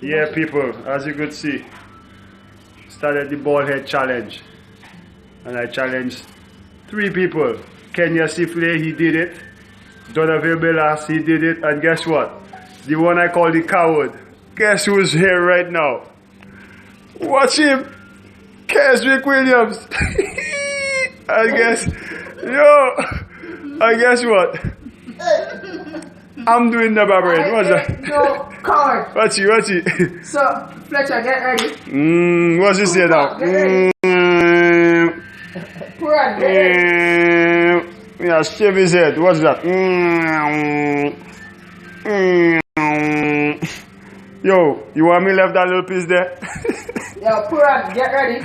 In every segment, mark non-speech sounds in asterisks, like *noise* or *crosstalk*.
Yeah, people, as you could see, started the ball head challenge. And I challenged three people. Kenya Sifle, he did it. Donovan Belas, he did it. And guess what? The one I call the coward. Guess who's here right now? Watch him. Keswick Williams. *laughs* I guess, yo, I guess what? I'm doing the barbarian. What's that? No, coward. What's he? What's he? So, Fletcher, get ready. Mm, what's he say now? Mm, Puran, get ready. mm, yeah, shave his head. What's that? Mm, mm. Yo, you want me left that little piece there? Yo, Puran, get ready.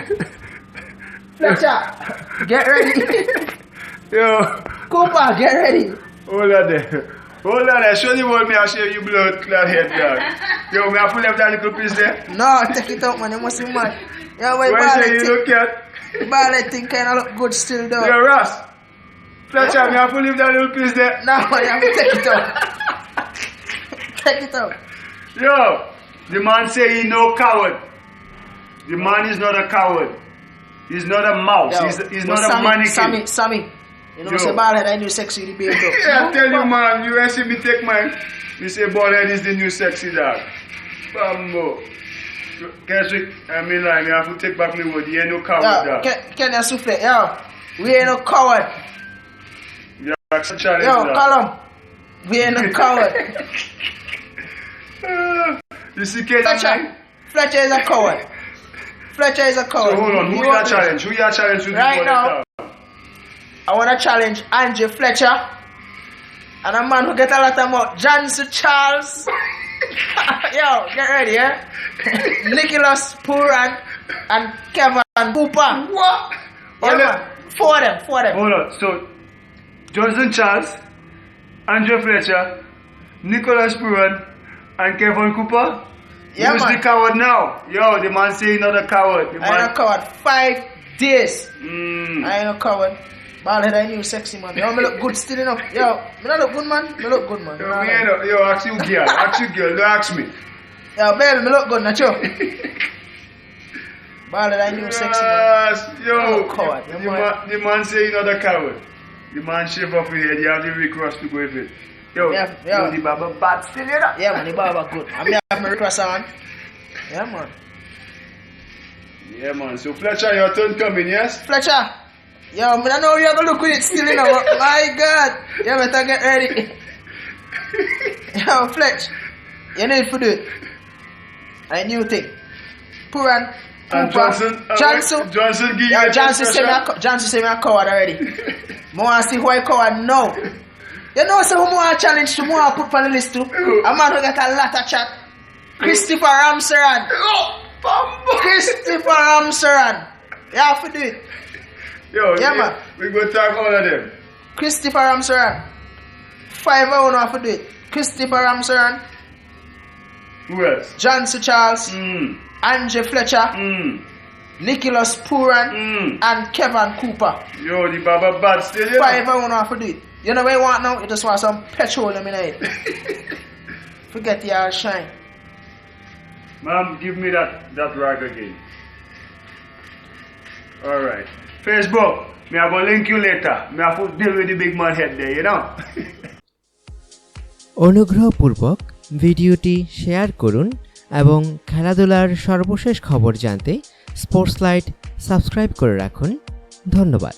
Fletcher, get ready. *laughs* Yo, Cooper, get ready. hold on there. Hold on there. Show the world me I shave you blood clot head dog. Yo, me I pull left that little piece there. No, take it out, man. You must be mad. Yo, wait, Why say you look at? ballet thing kind of look good still, though. Yo, Ross. Fletcher, me I pull leave that little piece there. No, man, you have to take it out. take it out. Yo, the man say he no coward. The man is not a coward. He's not a mouse. Yo, he's he's not Sammy, a mannequin. Sammy, Sammy. You know, Yo. say ballet, I knew sexy the baby. *laughs* Yeah, I tell you, man. You ain't see me take mine. You say ballhead is the new sexy dog. Bambo. What? I mean, like, me have to take back my word. He ain't no coward Yo, dog. can, can you souffle? Yo, we ain't no coward. You challenge Yo, dog. Callum, we ain't no coward. *laughs* You see, Kate, Fletcher, Fletcher is a coward. *laughs* Fletcher is a coward. So hold on, who You you challenge? Who you are challenge the Right now. I want to challenge Andrew Fletcher and a man who get a lot of mouth, Jansu Charles. *laughs* Yo, get ready, yeah? *laughs* Nicholas Puran and Kevin Cooper. What? Yeah, Hold man. on. Four of them, four of them. Hold on. So, Johnson Charles, Andrew Fletcher, Nicholas Puran, and Kevin Cooper. Yeah, Who's man. the coward now? Yo, the man say not a coward. The I ain't a coward. Five days. mm, I ain't a coward. Ballhead, I knew sexy man. Yo, me look good still enough. Yo, me not look good man. Me look good man. yo, me ain't no- yo, ask you girl, ask you girl, don't ask me. Yo, baby, me look good, not you. Ballhead, I knew sexy man. Yes, yo, Oh, coward, the, the, man. the man say he not a coward. The man shave off his head, you have the recross to go with it. Yo, Yeah, yeah. yo, the baba bad still, you know? Yeah, man, the barber good. I mean, I have my request on. Yeah, man. Yeah, man. So, Fletcher, your turn coming, yes? Fletcher. Yo, I know you're gonna look with it still, you know. but My God. You better get ready. Yo, Fletch. You need to do it. A new thing. Puran. And Cooper, Johnson, uh, Johnson. Johnson, give a Johnson say me a, Johnson say me a coward already. Mo want see who I coward now. You know, so more challenge to more put on the list too. A man who got a lot of chat. Christopher Ramsaran. Oh. Christopher Ramsaran. You have to do it. Yo, Yeah, man. we go talk all of them. Christopher Ramsaran. Five I want to have to do it. Christopher Ramsaran. Who else? Johnson Charles. Mm, Andrew Fletcher. mm, Nicholas Puran. mm. And Kevin Cooper. Yo, the baba bad still, you know? Five I want to have to do it. You know what you want now? You just want some petrol in head. *laughs* Forget your shine. Mom, give me that, that rag again. Alright. Facebook, me I go link you later. Me I to deal with the big man head there, you know? অনুগ্রহপূর্বক ভিডিওটি share করুন এবং খেলাধুলার সর্বশেষ খবর জানতে sports light subscribe করে রাখুন ধন্যবাদ